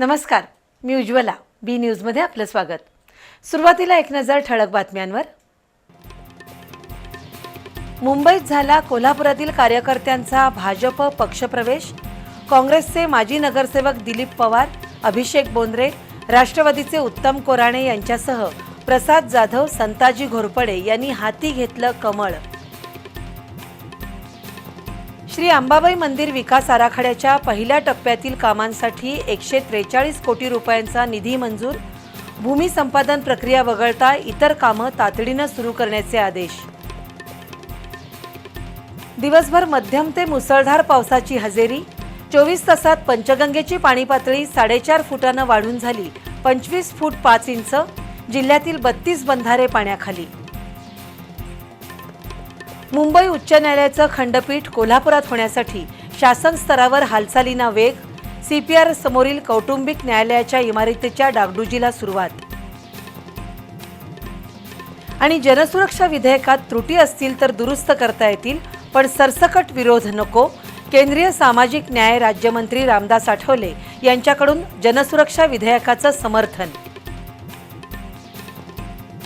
नमस्कार मी उज्ज्वला बी न्यूजमध्ये आपलं स्वागत. सुरुवातीला एक नजर ठळक बातम्यांवर. मुंबईत झाला कोल्हापुरातील कार्यकर्त्यांचा भाजप पक्षप्रवेश. काँग्रेसचे माजी नगरसेवक दिलीप पवार अभिषेक बोंद्रे राष्ट्रवादीचे उत्तम कोराणे यांच्यासह प्रसाद जाधव संताजी घोरपडे यांनी हाती घेतलं कमळ. श्री अंबाबाई मंदिर विकास आराखड्याच्या पहिल्या टप्प्यातील कामांसाठी एकशे त्रेचाळीस कोटी रुपयांचा निधी मंजूर. भूमी संपादन प्रक्रिया वगळता इतर कामं तातडीनं सुरू करण्याचे आदेश. दिवसभर मध्यम ते मुसळधार पावसाची हजेरी. चोवीस तासात पंचगंगेची पाणी पातळी साडेचार फुटानं वाढून झाली. पंचवीस फूट पाच इंच. जिल्ह्यातील बत्तीस बंधारे पाण्याखाली. मुंबई उच्च न्यायालयाचं खंडपीठ कोल्हापुरात होण्यासाठी शासन स्तरावर हालचालींना वेग सीपीआर समोरील कौटुंबिक न्यायालयाच्या इमारतीच्या डागडुजीला सुरुवात. आणि जनसुरक्षा विधेयकात त्रुटी असतील तर दुरुस्त करता येतील पण सरसकट विरोध नको केंद्रीय सामाजिक न्याय राज्यमंत्री रामदास आठवले यांच्याकडून जनसुरक्षा विधेयकाचं समर्थन.